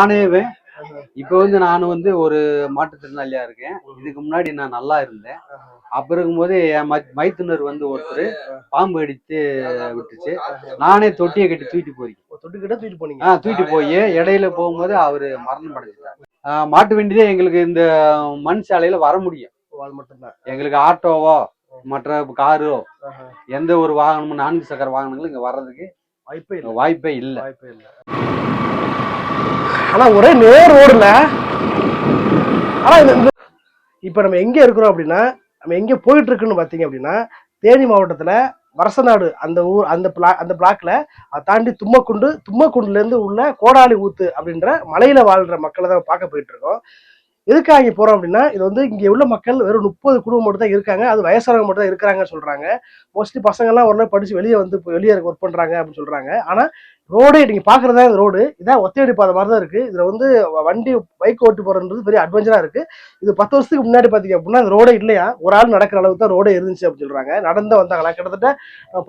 நானேவே இப்ப வந்து நான் வந்து ஒரு மாற்றுத்திறனாளியா இருக்கேன். இதுக்கு முன்னாடி நான் நல்லா இருந்தேன். அப்ப இருக்கும்போது என் மைத்துனர் வந்து ஒருத்தர் பாம்பு அடித்து விட்டுச்சு. நானே தொட்டியை கட்டி தூக்கிட்டு போயிருக்கேன் தொட்டுக்கிட்ட தூக்கிட்டு போனீங்க? ஆஹ் தூக்கிட்டு போய் இடையில போகும்போது அவரு மரணம் அடைஞ்சிட்டாரு. மாட்டு வண்டிதே எங்களுக்கு இந்த மண் சாலையில வர முடியும். எங்களுக்கு ஆட்டோவோ மற்ற காரோ. எந்த ஒரு வாகனமும் நான்கு சக்கர வாகனங்களும் இங்க வர்றதுக்கு வாய்ப்பே இல்லை. வாய்ப்பே இல்லை. வாய்ப்பே இல்லை. ஆனா ஒரே நேர் ரோடுல ஆனா இந்த- இப்ப நம்ம எங்க இருக்கிறோம் அப்படின்னா நம்ம எங்க போயிட்டு இருக்குன்னு பாத்தீங்க அப்படின்னா தேனி மாவட்டத்துல வரசநாடு அந்த ஊர் அந்த பிளா அந்த பிளாக்ல அதை தாண்டி தும்மக்குண்டு தும்மக்குண்டுல இருந்து உள்ள கோடாலி ஊத்து அப்படின்ற மலையில வாழ்ற மக்களை தான் பார்க்க போயிட்டு இருக்கோம். எதுக்காக இங்கே போகிறோம் அப்படின்னா இது வந்து இங்கே உள்ள மக்கள் வெறும் முப்பது குடும்பம் மட்டும் தான் இருக்காங்க. அது வயசானவங்க மட்டும் தான் இருக்கிறாங்கன்னு சொல்கிறாங்க மோஸ்ட்லி பசங்கள்லாம் ஒரு ஒரு படிச்சு வெளியே வந்து வெளியே ஒர்க் பண்ணுறாங்க அப்படின்னு சொல்கிறாங்க ஆனால் ரோடு நீங்கள் பார்க்குறதா இந்த ரோடு. இதான் ஒத்தையடி பாதை மாதிரி தான் இருக்குது இதில் வந்து வண்டி பைக் ஓட்டு போகிறன்றது பெரிய அட்வென்ச்சராக இருக்குது இது பத்து வருஷத்துக்கு முன்னாடி பார்த்தீங்க அப்படின்னா இந்த ரோடே இல்லையா? ஒரு ஆள் நடக்கிற அளவுக்கு தான் ரோடே இருந்துச்சு அப்படின்னு சொல்கிறாங்க நடந்து வந்தாங்களா கிட்டத்தட்ட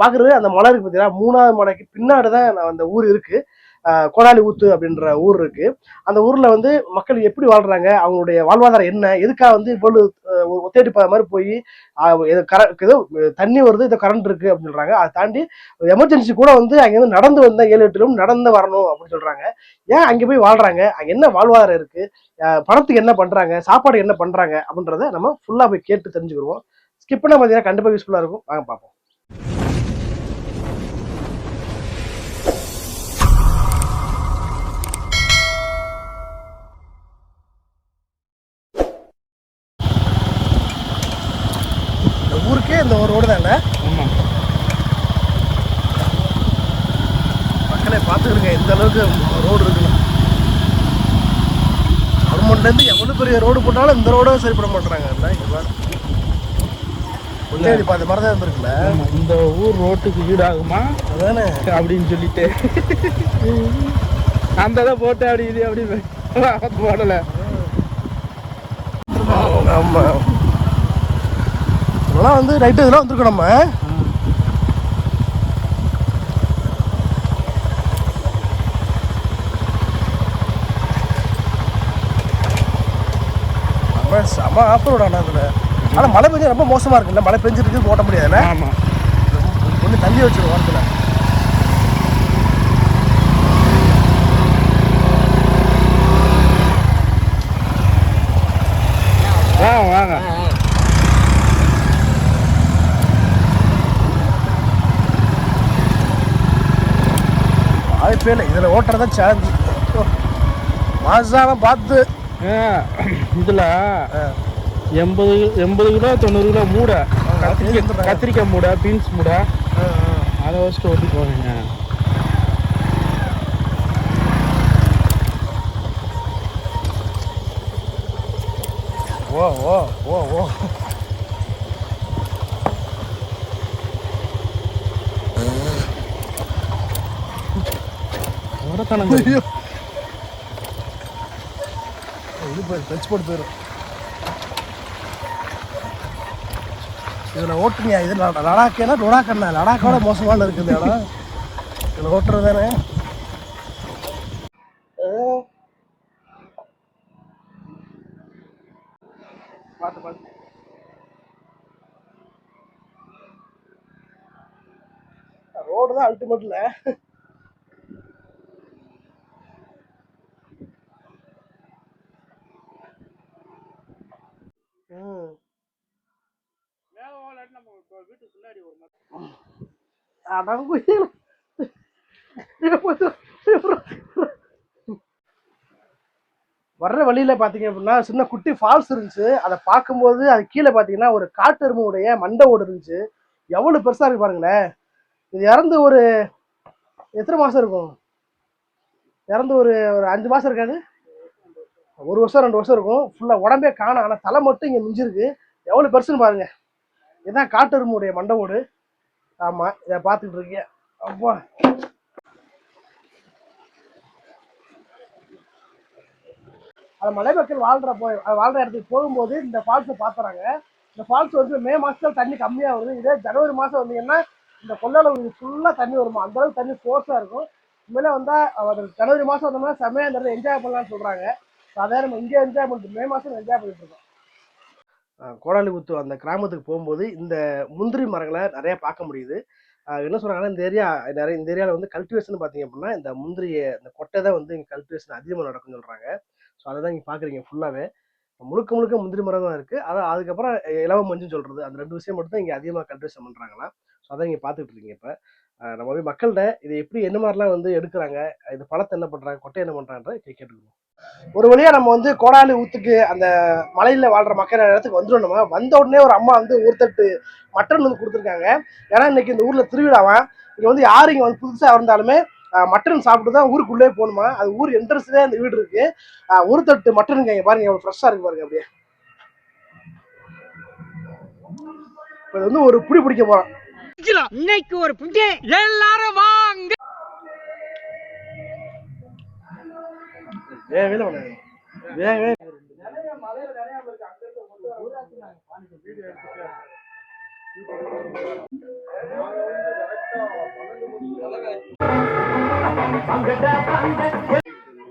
பார்க்குறது அந்த மலை இருக்குது பாத்தீங்கன்னா மூணாவது மலைக்கு பின்னாடி தான் அந்த ஊர் இருக்குது கோடாலி ஊத்து அப்படின்ற ஊர் இருக்கு. அந்த ஊர்ல வந்து மக்கள் எப்படி வாழ்றாங்க? அவங்களுடைய வாழ்வாதாரம் என்ன? எதுக்காக வந்து இவ்வளவு ஆஹ் போற மாதிரி போய் ஏதோ கர ஏதோ தண்ணி வருது ஏதோ கரண்ட் இருக்கு அப்படின்னு சொல்றாங்க. அதை தாண்டி எமர்ஜென்சி கூட வந்து அங்க இருந்து நடந்து வந்தா ஏழு எட்டு நடந்து வரணும் அப்படின்னு சொல்றாங்க. ஏன் அங்க போய் வாழ்றாங்க? அங்க என்ன வாழ்வாதாரம் இருக்கு? பணத்துக்கு என்ன பண்றாங்க? சாப்பாடு என்ன பண்றாங்க? அப்படின்றத நம்ம ஃபுல்லா போய் கேட்டு தெரிஞ்சுக்கிடுவோம். ஸ்கிப் பண்ண பார்த்தீங்கன்னா கண்டிப்பா யூஸ்ஃபுல்லா இருக்கும். வாங்க பார்ப்போம் இந்த ஒரு ரோடு தானே மக்களே பார்த்துக்கிடுங்க எந்த அளவுக்கு ரோடு இருக்குன்னு. கவர்மெண்ட்லேருந்து எவ்வளோ பெரிய ரோடு போட்டாலும் இந்த ரோட சரி பண்ண மாட்டாங்க இல்லை இங்க பாரு. ஒத்தையடி பாதை மாதிரி தான் இருந்திருக்குல்ல. ஆமா, இந்த ஊர் ரோட்டுக்கு ஈடாகுமா? அதானே. அப்படின்னு சொல்லிட்டு. அந்த இதை போட்டு அப்படி இது அப்படி போடல. ஆமா. இதெல்லாம் வந்து ரைட்டு இதெல்லாம் வந்திருக்கோம் நம்ம. செம ஆப்பரோட அண்ணா இதில். ஆனால் மழை பெஞ்சா ரொம்ப மோசமாக இருக்குல்ல? மழை பெஞ்சிருக்கு ஓட்ட முடியாதுல்ல? ஆமா. கொஞ்சம் தள்ளி வச்சிருவோம் ஓரத்தில் வாங்க வாங்க இல்லை. இதில் ஓட்டுறதா சான்ஸ் மாசான பார்த்து. ஆ, இதுல எண்பது எண்பது கிலோ தொண்ணூறு கிலோ மூடை. கத்திரிக்காய் கத்திரிக்காய் மூடை பீன்ஸ் மூடை. அதை வச்சுட்டு ஓட்டி போவீங்க ஓ ஓ ஓ ஓ. உரத்தனங்க ஐயோ. இது போய் டச் போட்டு போயிடும் இதில் ஓட்டுங்க இது லடா- லடாக்கேனா லடாக்கண்ணா? லடாக்கோட மோசமான இருக்குது இடம். இதில் ஓட்டுறது தானே? பார்த்து பார்த்து. ரோடு தான் அல்டிமேட்ல ம் அடங்குயில் வர்ற வழியில் பார்த்தீங்க அப்படின்னா சின்ன குட்டி ஃபால்ஸ் இருந்துச்சு. அதை பார்க்கும்போது அது கீழே பார்த்தீங்கன்னா ஒரு காட்டெருமுடைய மண்டை ஓடு இருந்துச்சு. எவ்வளோ பெருசாக இருக்கு பாருங்களேன். இது இறந்து ஒரு எத்தனை மாதம் இருக்கும்? இறந்து ஒரு ஒரு அஞ்சு மாதம் இருக்காது? ஒரு வருஷம் ரெண்டு வருஷம் இருக்கும். ஃபுல்லாக உடம்பே காணும். ஆனால் தலை மட்டும் இங்கே மிஞ்சிருக்கு. எவ்வளோ பெருசுன்னு பாருங்கள் இதுதான் காட்டெருமுடைய மண்டை ஓடு. ஆமா இதை பார்த்துக்கிட்டு இருக்கேன் அப்பா. அது மலை மக்கள் வாழ்ற போய் வாழ்ற இடத்துக்கு போகும்போது இந்த ஃபால்ஸை பார்த்துறாங்க இந்த ஃபால்ஸ் வந்து மே மாசத்துல தண்ணி கம்மியா வருது இதே ஜனவரி மாசம் வந்தீங்கன்னா இந்த கொள்ளளவு ஃபுல்லா தண்ணி வருமா? அந்த அளவுக்கு தண்ணி ஃபோர்ஸா இருக்கும். உண்மையிலே வந்தா அவர் ஜனவரி மாசம் வந்தோம்னா செமையா இந்த என்ஜாய் பண்ணலாம்னு சொல்றாங்க. சாதாரண நம்ம இங்கே என்ஜாய் பண்ணிட்டு மே மாசம் என்ஜாய் பண்ணிட்டு இருக்கோம். அஹ் கோடாலிபுத்து அந்த கிராமத்துக்கு போகும்போது இந்த முந்திரி மரங்களை நிறையா பார்க்க முடியுது. என்ன சொல்கிறாங்கன்னா இந்த ஏரியா நிறைய இந்த ஏரியாவில் வந்து கல்டிவேஷன் பார்த்தீங்க அப்படின்னா இந்த முந்திரியை இந்த கொட்டை தான் வந்து இங்கே கல்டிவேஷன் அதிகமாக நடக்கும்னு சொல்கிறாங்க ஸோ அதை தான் இங்கே பார்க்குறீங்க ஃபுல்லாகவே முழுக்க முழுக்க முந்திரி மரம் தான் இருக்குது அதான் அதுக்கப்புறம் இலவ மஞ்சுன்னு சொல்கிறது அந்த ரெண்டு விஷயம் மட்டும் தான் இங்கே அதிகமாக கல்டிவேஷன் பண்ணுறாங்களா ஸோ அதான் இங்கே பார்த்துட்டு இருக்கீங்க இப்போ. நம்ம போய் மக்கள்கிட்ட இதை எப்படி என்ன மாதிரிலாம் வந்து எடுக்கிறாங்க இது பழத்தை என்ன பண்ணுறாங்க கொட்டை என்ன பண்ணுறாங்கன்ற கேட்டுக்கணும் ஒரு வழியாக நம்ம வந்து கோடாலி ஊத்துக்கு அந்த மலையில் வாழ்கிற மக்கள் இடத்துக்கு வந்துடும் நம்ம. வந்த உடனே ஒரு அம்மா வந்து ஊர்த்தட்டு மட்டன் வந்து கொடுத்துருக்காங்க. ஏன்னா இன்னைக்கு இந்த ஊரில் திருவிழாவான் இங்கே வந்து யார் இங்கே வந்து புதுசாக இருந்தாலுமே மட்டன் சாப்பிட்டு தான் ஊருக்குள்ளே போகணுமா? அது ஊர் என்ட்ரன்ஸ்லேயே அந்த வீடு இருக்கு. ஒரு தட்டு மட்டனுங்க இங்க பாருங்க எவ்வளோ ஃப்ரெஷ்ஷாக இருக்கு பாருங்க அப்படியே. இப்போ இது வந்து ஒரு புடி பிடிக்க போறோம் இன்னைக்கு ஒரு புட்டி எல்லாரும் வாங்க.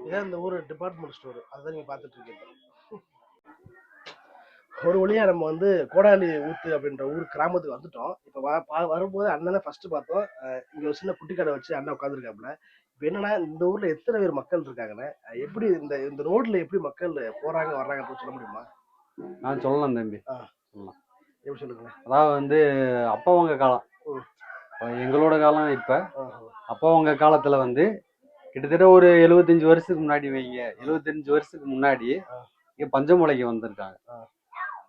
இதான் இந்த ஊர் டிபார்ட்மெண்ட் ஸ்டோர் அதுதான் நீங்க பார்த்துட்டு இருக்கீங்க. ஒரு வழியா நம்ம வந்து கோடாலி ஊத்து அப்படின்ற ஊர் கிராமத்துக்கு வந்துட்டோம். வரும்போது அண்ணனை ஃபர்ஸ்ட் பார்த்தோம். இங்க ஒரு சின்ன குட்டி கடை வச்சு அண்ணன் உட்காந்துருக்காப்புல இப்போ என்னன்னா இந்த ஊர்ல எத்தனை பேர் மக்கள் இருக்காங்கன்னு எப்படி இந்த இந்த ரோட்ல எப்படி மக்கள் போறாங்க வர்றாங்க சொல்ல முடியுமா? நான் சொல்லலாம் தம்பி. எப்படி சொல்லுங்க? அதாவது வந்து அப்பவங்க காலம். எங்களோட காலம் இப்ப. அப்பவங்க காலத்துல வந்து கிட்டத்தட்ட ஒரு எழுபத்தஞ்சு வருஷத்துக்கு முன்னாடி வைங்க. எழுபத்தஞ்சு வருஷத்துக்கு முன்னாடி. இங்க பஞ்சமலைக்கு வந்திருக்காங்க.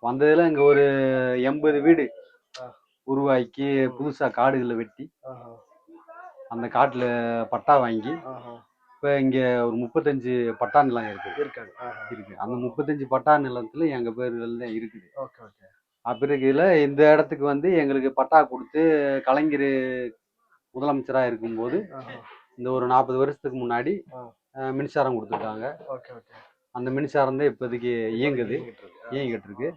வந்ததுல இங்க ஒரு எண்பது வீடு. உருவாக்கி புதுசா காடுகளை வெட்டி அந்த காட்டுல பட்டா வாங்கி இப்ப இங்க ஒரு முப்பத்தஞ்சு பட்டா நிலம் இருக்குது. இருக்காங்க இருக்கு. அந்த முப்பத்தஞ்சு பட்டா நிலத்துல எங்க பேர்கள் தான் இருக்குது. Okay okay. அப்பிறகுல இந்த இடத்துக்கு வந்து எங்களுக்கு பட்டா கொடுத்து கலைஞர் முதலமைச்சரா இருக்கும்போது இந்த ஒரு நாற்பது வருஷத்துக்கு முன்னாடி மின்சாரம் கொடுத்துருக்காங்க. Okay okay. அந்த மின்சாரம் தான் இப்போதைக்கு இயங்குது. இயங்கிட்டு இருக்கு.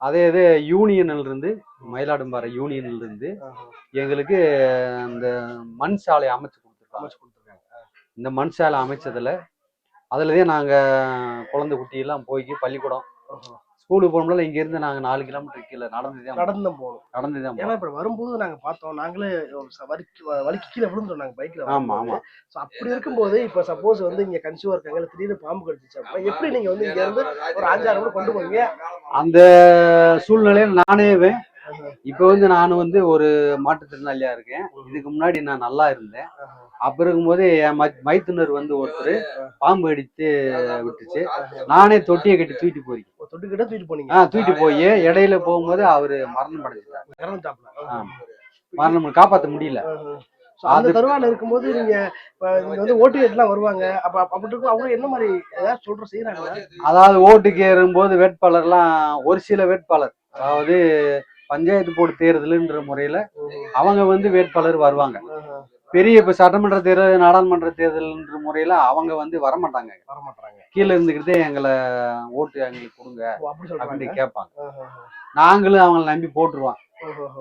அதே இது யூனியன்ல இருந்து மயிலாடும்பாறை யூனியன்ல இருந்து ஆஹ் எங்களுக்கு அந்த மண் சாலை அமைச்சு கொடுத்துருக்காங்க. அமைச்சு கொடுத்துருக்காங்க. இந்த மண் சாலை அமைச்சதுல அதுலதான் நாங்க குழந்தை குட்டியெல்லாம் போய் பள்ளிக்கூடம். ஸ்கூலுக்கு போகும்போது இங்க இருந்து நாங்க நாலு கிலோமீட்டர் கீழே நடந்து தான் நடந்து போகணும் நடந்து தான் ஏன்னா இப்ப வரும்போது நாங்க பார்த்தோம் நாங்களே வலிக்கு வலிக்கு கீழே விழுந்தோம் நாங்க பைக்ல ஆமா ஆமா. ஸோ அப்படி இருக்கும்போது இப்ப சப்போஸ் வந்து இங்க கன்சியூவா இருக்காங்க திடீர்னு பாம்பு கடிச்சிச்சு அப்படின்னா எப்படி நீங்க வந்து இங்க இருந்து ஒரு அஞ்சாறு கூட கொண்டு போவீங்க? அந்த சூழ்நிலையில நானே இப்ப வந்து நான் வந்து ஒரு மாற்றுத்திறனாளியா இருக்கேன். இதுக்கு முன்னாடி நான் நல்லா இருந்தேன். அப்ப இருக்கும்போது என் மைத்துனர் வந்து ஒருத்தர் பாம்பு அடித்து விட்டுச்சு. நானே தொட்டியை கட்டி தூக்கிட்டு போயிருக்கேன் ஒரு தொட்டுக்கிட்ட தூக்கிட்டு போனீங்க? ஆஹ் தூக்கிட்டு போய் இடையில போகும்போது அவரு மரணம் அடைஞ்சிட்டாரு. மரணம் காப்பாத்த முடியல. அந்த தருவாயில இருக்கும்போது நீங்க வந்து ஓட்டு எல்லாம் வருவாங்க. அப்ப அப்ப அப்படி இருக்கும் அவங்க என்ன மாதிரி ஏதாவது சொல்ற செய்யறாங்களா அதாவது ஓட்டுக்கு ஏறும்போது வேட்பாளர்லாம் ஒரு சில வேட்பாளர். அதாவது பஞ்சாயத்து போர்டு தேர்தலுன்ற முறையில அவங்க வந்து வேட்பாளர் வருவாங்க. பெரிய இப்ப சட்டமன்ற தேர்தல் நாடாளுமன்ற தேர்தல்ன்ற முறையில அவங்க வந்து வரமாட்டாங்க. வர மாட்டாங்க கீழே இருந்துகிட்டே எங்களை ஓட்டு எங்களுக்கு கொடுங்க அப்படின்னு கேட்பாங்க. நாங்களும் அவங்கள நம்பி போட்டுருவோம்.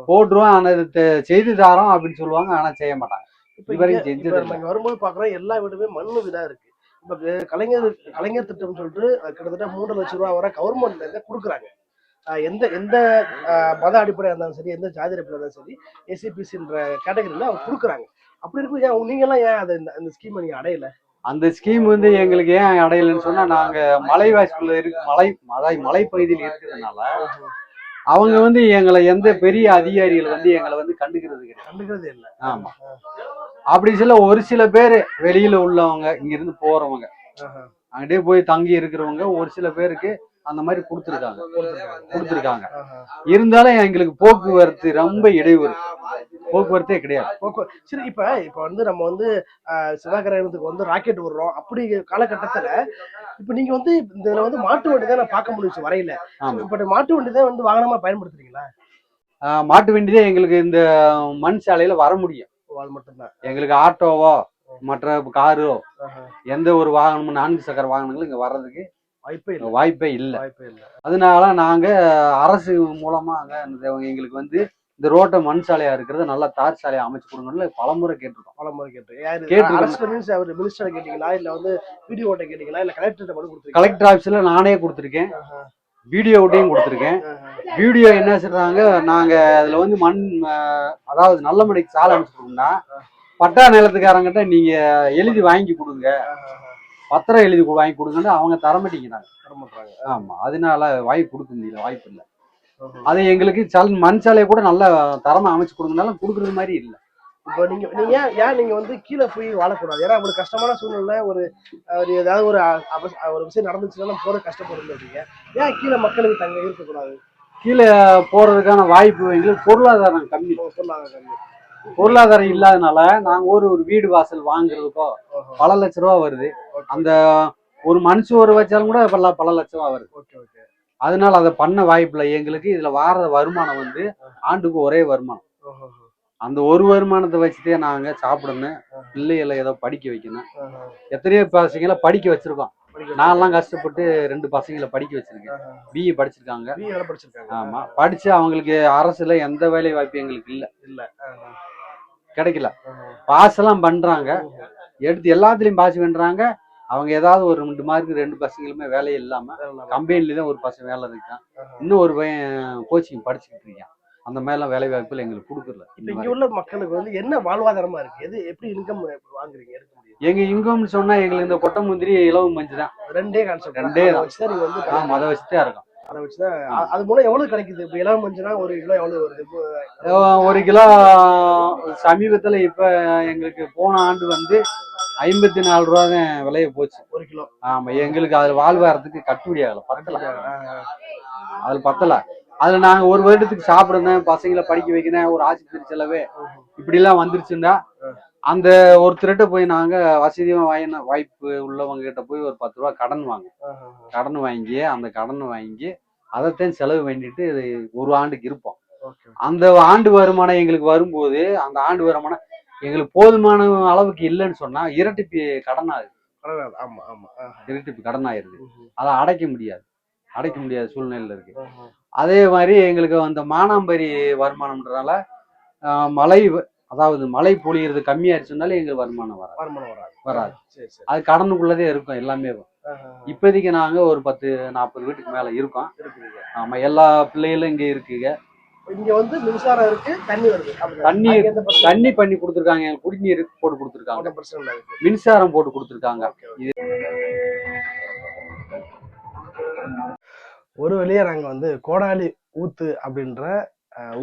போட்டுருவோம். ஆனா இது செய்து தாரோம் அப்படின்னு சொல்லுவாங்க. ஆனா செய்ய மாட்டாங்க. இதுவரைக்கும் செஞ்சது வரும்போது பாக்குறோம் எல்லா வீடுமே மண்ணு வீடா இருக்கு. இப்ப கலைஞர் கலைஞர் திட்டம்னு சொல்லிட்டு கிட்டத்தட்ட மூன்று லட்சம் ரூபா வரை கவர்மெண்ட்ல இருந்து கொடுக்குறாங்க. எந்த எந்த மத அடிப்படையா இருந்தாலும் சரி எந்த ஜாதி அடிப்படையா இருந்தாலும் சரி ஏசிபிசின்ற கேட்டகரியில அவங்க கொடுக்குறாங்க. அப்படி இருக்கும் ஏன் நீங்க எல்லாம் ஏன் அதை அந்த ஸ்கீமை நீங்க அடையல? அந்த ஸ்கீம் வந்து எங்களுக்கு ஏன் அடையலைன்னு சொன்னா நாங்க மலைவாசிக்குள்ள இருக்கு மலை அதாவது மலைப்பகுதியில் இருக்கிறதுனால அவங்க வந்து எங்களை எந்த பெரிய அதிகாரிகள் வந்து எங்களை வந்து கண்டுக்கிறது கண்டுக்கிறதே இல்ல. ஆமா. அப்படி சில ஒரு சில பேர் வெளியில உள்ளவங்க இங்க இருந்து போறவங்க. அங்கிட்டே போய் தங்கி இருக்கிறவங்க ஒரு சில பேருக்கு அந்த மாதிரி கொடுத்துருக்காங்க. கொடுத்துருக்காங்க. இருந்தாலும் எங்களுக்கு போக்குவரத்து ரொம்ப இடையூறு. போக்குவரத்தே கிடையாது. சரி இப்ப இப்ப வந்து நம்ம வந்து அஹ், சிவகிரகணத்துக்கு வந்து ராக்கெட் விடுறோம். அப்படி காலகட்டத்துல இப்ப நீங்க வந்து இதுல வந்து மாட்டு வண்டி தான் நான் பார்க்க முடியுச்சு வரையில. இப்ப மாட்டு வண்டி தான் வந்து வாகனமா பயன்படுத்துறீங்களா? மாட்டு வண்டிதே எங்களுக்கு இந்த மண் சாலையில வர முடியும். மட்டும்தான். எங்களுக்கு ஆட்டோவோ மற்ற காரோ. எந்த ஒரு வாகனமும் நான்கு சக்கர வாகனங்களும் இங்க வர்றதுக்கு வாய்ப்பே இல்லை. வாய்ப்பே இல்லை. வாய்ப்பே இல்லை. அதனால நாங்க அரசு மூலமா அங்க எங்களுக்கு வந்து இந்த ரோட்டை மண் சாலையா இருக்கிறத நல்லா தார் சாலையா அமைச்சு கொடுங்கன்னு பலமுறை கேட்டிருக்கோம். பல முறை கேட்டு யாரு கேட்டிருக்கேன். அரசு மீன்ஸ் அவர் மினிஸ்டர் கேட்டீங்களா? இல்ல வந்து வீடியோ ஓட்ட கேட்டீங்களா? இல்ல கலெக்டர் கொடுத்துருக்கீங்க கலெக்டர் ஆஃபீஸ்ல நானே கொடுத்துருக்கேன். வீடியோ ஓட்டையும் கொடுத்துருக்கேன். வீடியோ என்ன சொல்றாங்க? நாங்க அதுல வந்து மண் அதாவது நல்ல மணிக்கு சாலை அமைச்சிருக்கோம்னா பட்டா நிலத்துக்காரங்கிட்ட நீங்க எழுதி வாங்கி கொடுங்க. பத்திரம் எழுதி வாங்கி கொடுங்கன்னு அவங்க தர மாட்டேங்கிறாங்க. ஆமா அதனால வாங்கி கொடுக்க முடியல வாய்ப்பு இல்லை. அது எங்களுக்கு சல் மண் சாலையை கூட நல்ல தரமா அமைச்சு கொடுங்கனாலும் கொடுக்குறது மாதிரி இல்லை. இப்போ நீங்க நீங்க ஏன் ஏன் நீங்க வந்து கீழே போய் வாழக்கூடாது? ஏன்னா உங்களுக்கு கஷ்டமான சூழ்நிலை ஒரு ஒரு ஏதாவது ஒரு ஒரு விஷயம் நடந்துச்சுன்னா நம்ம போற கஷ்டப்படுறது இருக்கீங்க ஏன் கீழே மக்களுக்கு தங்க இருக்கக்கூடாது கீழே போறதுக்கான வாய்ப்பு எங்களுக்கு பொருளாதாரம் கம்மி. சொன்னாங்க கம்மி. பொருளாதாரம் இல்லாதனால நாங்க ஒரு ஒரு வீடு வாசல் வாங்குறதுக்கோ. பல லட்ச ரூபா வருது. அந்த ஒரு மனுஷ ஒரு வச்சாலும் கூட பல பல லட்சம் ரூபா வருது. Okay okay. அதனால அதை பண்ண வாய்ப்பு இல்லை எங்களுக்கு இதுல வார வருமானம் வந்து ஆண்டுக்கு ஒரே வருமானம். அந்த ஒரு வருமானத்தை வச்சுட்டே நாங்க சாப்பிடணும் பிள்ளைகளை ஏதோ படிக்க வைக்கணும். எத்தனையோ பசங்களை படிக்க வச்சிருக்கோம். படிக்க நான்லாம் கஷ்டப்பட்டு ரெண்டு பசங்களை படிக்க வச்சிருக்கேன். பிஇ படிச்சிருக்காங்க. ஆமா. படிச்சு அவங்களுக்கு அரசுல எந்த வேலை வாய்ப்பு எங்களுக்கு இல்ல. இல்ல. கிடைக்கல. பாஸ் எல்லாம் பண்றாங்க. எடுத்து எல்லாத்துலயும் பாஸ் பண்றாங்க. அவங்க ஏதாவது ஒரு ரெண்டு மார்க்கு ரெண்டு பசங்களுமே வேலையே இல்லாம வேலை இல்லாம. கம்பெனில தான் ஒரு பசங்க வேலை இருக்கான். இன்னும் ஒரு பையன் கோச்சிங் படிச்சுக்கிட்டு இருக்கான். அந்த மாதிரிலாம் வேலை வாய்ப்புகள் எங்களுக்கு கொடுக்கல. இங்க உள்ள மக்களுக்கு வந்து என்ன வாழ்வாதாரமா இருக்கு? எது எப்படி இன்கம் வாங்குறீங்க? எடுக்க முடியும்? எங்க இன்கம்னு சொன்னா எங்களுக்கு இந்த கொட்டை முந்திரி இலவு மஞ்சு தான். ரெண்டே கான்செப்ட் ரெண்டே தான். வந்து ஆமா அதை வச்சுதான் இருக்கோம். அதை வச்சுதான் அது மூலம் எவ்வளவு கிடைக்குது? இப்ப இளம் மஞ்சுனா ஒரு கிலோ எவ்வளவு வருது? இப்போ ஒரு கிலோ சமீபத்துல இப்ப எங்களுக்கு போன ஆண்டு வந்து ஐம்பத்தி நாலு ரூபா தான் விலைய போச்சு. ஒரு கிலோ. ஆமா எங்களுக்கு அதுல வாழ்வாரத்துக்கு கட்டுப்படி ஆகல பத்தல. அதுல பத்தல. அதுல நாங்க ஒரு வருடத்துக்கு சாப்பிடணும் பசங்களை படிக்க வைக்கணும் ஒரு ஆஸ்பத்திரி செலவு இப்படி எல்லாம் வந்துருச்சுன்னா அந்த ஒருத்தர்கிட்ட போய் நாங்க வசதியா வாங்கின வாய்ப்பு உள்ளவங்க கிட்ட போய் ஒரு பத்து ரூபா கடன் வாங்க. கடன் வாங்கி அந்த கடன் வாங்கி அதைத்தான் செலவு பண்ணிட்டு இது ஒரு ஆண்டுக்கு இருப்போம் அந்த ஆண்டு வருமானம் எங்களுக்கு வரும்போது அந்த ஆண்டு வருமானம் எங்களுக்கு போதுமான அளவுக்கு இல்லைன்னு சொன்னா இரட்டிப்பு கடன் ஆகுது. ஆமா ஆமா. இரட்டிப்பு கடன் ஆயிருது. அதை அடைக்க முடியாது அடைக்க முடியாத சூழ்நிலையில இருக்கு. அதே மாதிரி எங்களுக்கு அந்த மானாம்பரி வருமானம்ன்றதால ஆஹ், மழை அதாவது மழை பொழியிறது கம்மியாயிருச்சுனால எங்களுக்கு வருமானம் வராது. வருமானம் வராது. வராது. சரி சரி. அது கடனுக்குள்ளதே இருக்கும் எல்லாமே. இப்போதைக்கு நாங்க ஒரு பத்து நாற்பது வீட்டுக்கு மேல இருக்கோம். ஆமா எல்லா பிள்ளைகளும் இங்க இருக்குங்க. இங்க வந்து மின்சாரம் இருக்கு தண்ணி வருது. தண்ணி தண்ணி பண்ணி கொடுத்துருக்காங்க. எங்களுக்கு குடிநீர் போட்டு கொடுத்துருக்காங்க. மின்சாரம் போட்டு கொடுத்துருக்காங்க. ஒரு வழியா நாங்க வந்து கோடாலி ஊத்து அப்படின்ற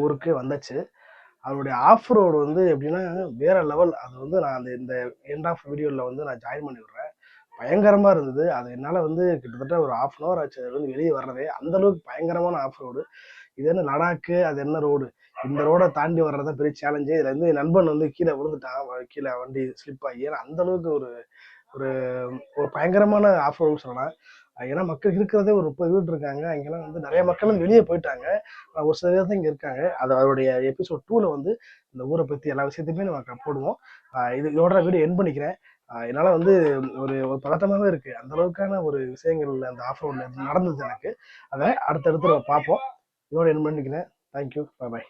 ஊருக்கு வந்தாச்சு. அவருடைய ஆஃப் ரோடு வந்து எப்படின்னா வேற லெவல் அது வந்து நான் அந்த இந்த எண்ட் ஆஃப் வீடியோவில் வந்து நான் ஜாயின் பண்ணி விடுறேன். பயங்கரமாக இருந்தது. அது என்னால் வந்து கிட்டத்தட்ட ஒரு ஆஃப் அன் ஹவர் ஆச்சு. அது வந்து வெளியே வர்றதே. அந்த அளவுக்கு பயங்கரமான ஆஃப் ரோடு. இது என்ன லடாக்கு? அது என்ன ரோடு? இந்த ரோடை தாண்டி வர்றதா பெரிய சேலஞ்சு இதில் வந்து நண்பன் வந்து கீழே விழுந்துட்டான். கீழே வண்டி ஸ்லிப் ஆகி. ஏன்னா அந்த அளவுக்கு ஒரு ஒரு ஒரு பயங்கரமான ஆஃப் ரோடுன்னு சொல்லலாம். ஏன்னா மக்கள் இருக்கிறதே ஒரு முப்பது வீடு இருக்காங்க. அங்கெல்லாம் வந்து நிறைய மக்களும் வெளியே போயிட்டாங்க. ஒரு சில பேர் தான் இங்கே இருக்காங்க. அது அவருடைய எபிசோட் டூவில் வந்து இந்த ஊரை பற்றி எல்லா விஷயத்தையுமே நம்ம போடுவோம். இது இதோட வீடியோ என் பண்ணிக்கிறேன். என்னால் வந்து ஒரு ஒரு பதட்டமாகவே இருக்குது அந்த அளவுக்கான ஒரு விஷயங்கள் அந்த ஆஃப் ரோடில் நடந்தது எனக்கு. அதை அடுத்தடுத்து நம்ம பார்ப்போம். இதோட என் பண்ணிக்கிறேன். Thank you bye